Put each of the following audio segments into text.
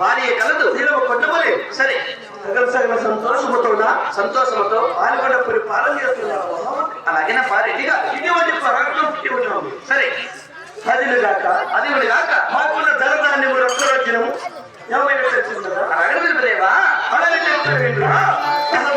భార్య కలదు. నీలో కొండమలే సరే. సగల సగల సంతోషముతోనా? సంతోషంతో పాల్గొండ పరిపాలన చేస్తున్నావు? అలాగే పారెడ్డిగా ఇటువంటి పుట్టి ఉన్నాము సరే. అదిలు గాక. అది కాక మాకున్న ఏమైనా తెలిసిందా అడగదు దేవా అలాగే చెప్తారు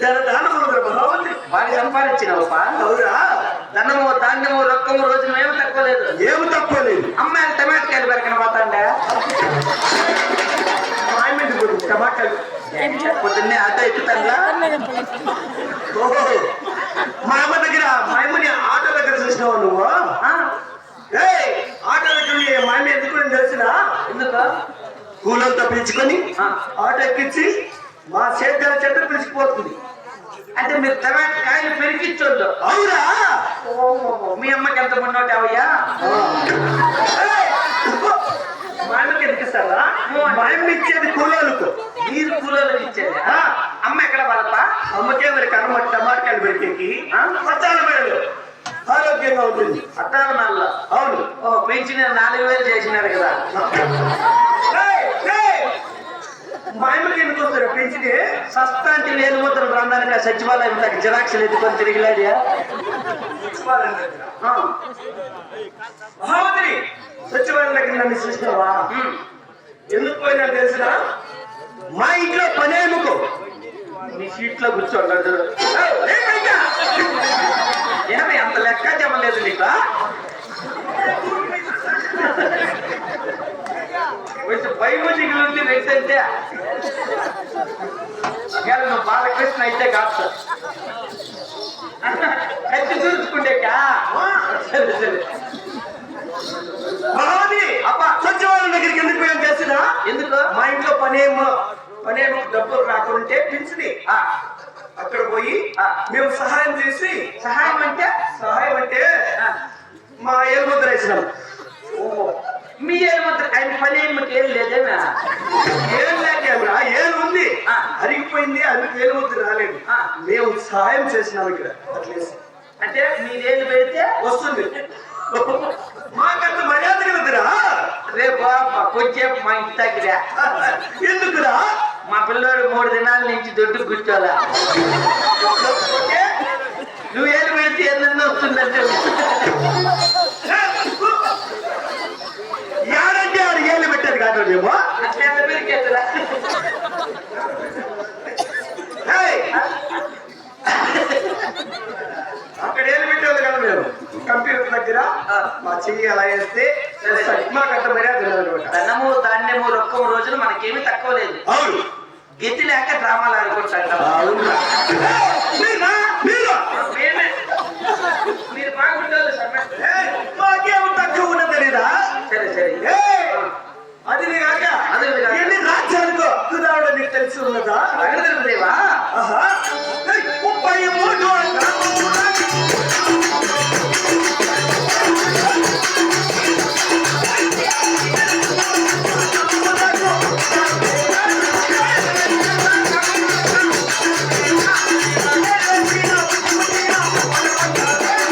ధనదానములు మహామంత్రి వారి సంపాదించినవప్పా అవురా. ధనము ధాన్యము రొక్కము రోజున ఏమి తక్కువ లేదు. ఏమి తక్కువ లేదు. అమ్మాయిలు టమాటకాయలు పెరకన పోతాండా? టమాటాలు. పొద్దున్నే ఆటో ఎక్కుతాండా మా అమ్మ దగ్గర మా అమ్మని ఆటో దగ్గర చూసినావు నువ్వు? ఆటో దగ్గర మా అమ్మ ఎందుకు అని తెలిసినా ఎందుకు? కూలంతా పిలుచుకొని. ఆటో ఎక్కించి మా సేద్యాల చెట్టు పిలిచిపోతుంది. అంటే మీరు టమాటకాయలు పెరిగిచ్చోళ్ళు. అవురా మీ అమ్మకి ఎంత మున్నోటి అవయ్యా! మా అమ్మకి ఎందుకు ఇస్తారా? మా అమ్మ ఇచ్చేది కూలోళ్ళకు. మీరు కూలీలకు ఇచ్చేది. అమ్మ ఎక్కడ పడతా అమ్మకే మరి కర్మ టమాటాలు పెరికేకి? పచ్చాలు పెరగదు ఆరోగ్యంగా ఉంటుంది. పట్టాల నాలుగు అవును. ఓ పెంచిన నాలుగు వేలు చేసినారు కదా! మా అమ్మకి ఎందుకు వస్తారు? పెంచితే సస్తాంటి వేలు ముద్ర బృందానికి ఆ సచివాలయం దాకా జిరాక్స్లు ఎత్తుకొని తిరిగిలాడియా మహామంత్రి సచివాలయం దగ్గర నన్ను చూసినావా ఉమ్. ఎందుకు పోయినా తెలిసిన మా ఇంట్లో పనేముకో నీ సీట్లో కూర్చోండి ఏమి అంత లెక్క చెప్పలేదు నీకు కొంచెం భయముజిగులు ఉంది రెడ్ అంటే ఒకవేళ నువ్వు బాలకృష్ణ అయితే కాదు కత్తి చూసుకుంటేకా సరే అబ్బా. సచివాలయం దగ్గరికి ఎందుకు పోయాం తెలిసిన ఎందుకు? మా ఇంట్లో పనేమో పనేమో డబ్బులు రాకుంటే పిలిచింది ఆ, అక్కడ పోయి ఆ. మేము సహాయం చేసి సహాయం అంటే? సహాయం అంటే మా ఏలుముద్ర వేసినాం. మీ ఏం మాత్రం ఆయన పని ఏమి ఏం లేదేనా? ఏం లేకేమరా. ఏలుముద్ర రాలేదు. మేము సహాయం చేసినాం ఇక్కడ. అంటే మీరేం పెడితే వస్తుంది. మాకంత మర్యాద కలదురా రేపు కొంచెం మా ఇంటి దగ్గర ఎందుకురా? మా పిల్లోడు మూడు దినాల నుంచి దొడ్డు కూర్చోాలా. ఓకే? నువ్వేం పెడితే ఏందన్నా వస్తుందంటే. దగ్గర మా చెయ్యి అలా వేస్తే మాకంత మర్యాద లేదనమాట ధనము ధాన్యము రొక్కము రోజున మనకేమీ తక్కువ లేదు. అవును. గతి లేక డ్రామాలు ఆడుకుంటాం